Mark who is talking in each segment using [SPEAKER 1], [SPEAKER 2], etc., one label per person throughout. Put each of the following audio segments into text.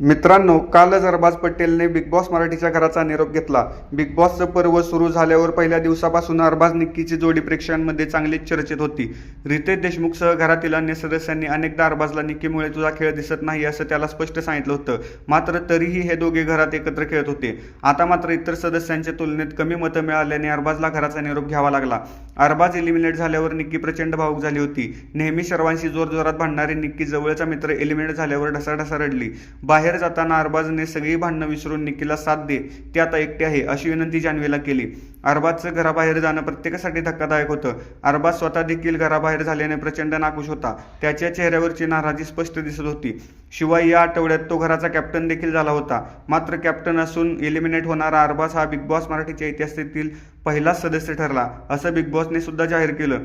[SPEAKER 1] मित्रांनो कालच Arbaaz पटेलने big boss मराठीच्या घराचा निरोप घेतला. बिग बॉसचं पर्व सुरू झाल्यावर पहिल्या दिवसापासून अरबाज निक्कीची जोडी प्रेक्षकांमध्ये चांगलीच चर्चेत होती. रितेश देशमुखसह घरातील अन्य सदस्यांनी अनेकदा अरबाजला निक्कीमुळे तुझा खेळ दिसत नाही असं त्याला स्पष्ट सांगितलं होतं. मात्र तरीही हे दोघे घरात एकत्र खेळत होते. आता मात्र इतर सदस्यांच्या तुलनेत कमी मतं मिळाल्याने अरबाजला घराचा निरोप घ्यावा लागला. अरबाज एलिमिनेट झाल्यावर निक्की प्रचंड भावूक झाली होती. नेहमी सर्वांशी जोरजोरात भांडणारी निक्की जवळचा मित्र एलिमिनेट झाल्यावर ढसाढसा रडली. बाहेर जाताना अरबाजने सगळी भांडणं विसरून निक्कीला साथ दे ती आता एकटी आहे अशी विनंती जान्हवीला केली. अरबाजचं घराबाहेर जाणं प्रत्येकासाठी धक्कादायक होतं. अरबाज स्वतः देखील घराबाहेर झाल्याने प्रचंड नाखुश होता. त्याच्या चेहऱ्यावरची नाराजी स्पष्ट दिसत होती. शिवाय या आठवड्यात तो घराचा कॅप्टन देखील झाला होता. मात्र कॅप्टन असून एलिमिनेट होणारा अरबाज हा बिग बॉस मराठीच्या इतिहासातील पहिलाच सदस्य ठरला. असं बिग बॉसने सुद्धा जाहीर केलं.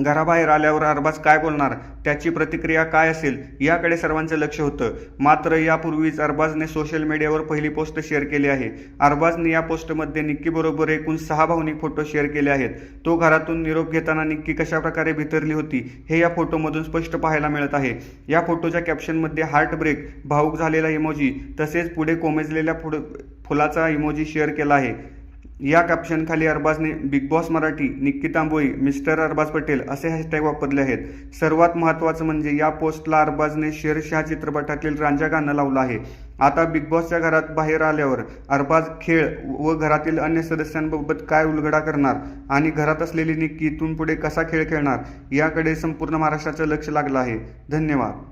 [SPEAKER 1] घराबाहेर आल्यावर अरबाज काय बोलणार? त्याची प्रतिक्रिया काय असेल? याकडे सर्वांचं लक्ष होतं. मात्र यापूर्वीच अरबाजने सोशल मीडियावर पहिली पोस्ट शेअर केली आहे. अरबाजने या पोस्टमध्ये निक्कीबरोबर एकूण सहा भावनिक फोटो शेअर केले आहेत. तो घरातून निरोप घेताना निक्की कशाप्रकारे भितरली होती हे या फोटोमधून स्पष्ट पाहायला मिळत आहे. या फोटोच्या कॅप्शनमध्ये हार्ट ब्रेक भावूक झालेला इमोजी तसेच पुढे कोमेजलेल्या फुड फुलाचा इमोजी शेअर केला आहे. या कॅप्शनखाली अरबाजने Bigg Boss Marathi Nikki Tamboli mister Arbaz Patel असे हॅशटॅग वापरले आहेत. सर्वात महत्त्वाचं म्हणजे या पोस्टला अरबाजने शेरशाह चित्रपटातील रांजा गाणं लावलं आहे. आता बिग बॉसच्या घरात बाहेर आल्यावर अरबाज खेळ व घरातील अन्य सदस्यांबाबत काय उलगडा करणार आणि घरात असलेली निक्की इथून पुढे कसा खेळ खेळणार याकडे संपूर्ण महाराष्ट्राचं लक्ष लागलं आहे. धन्यवाद.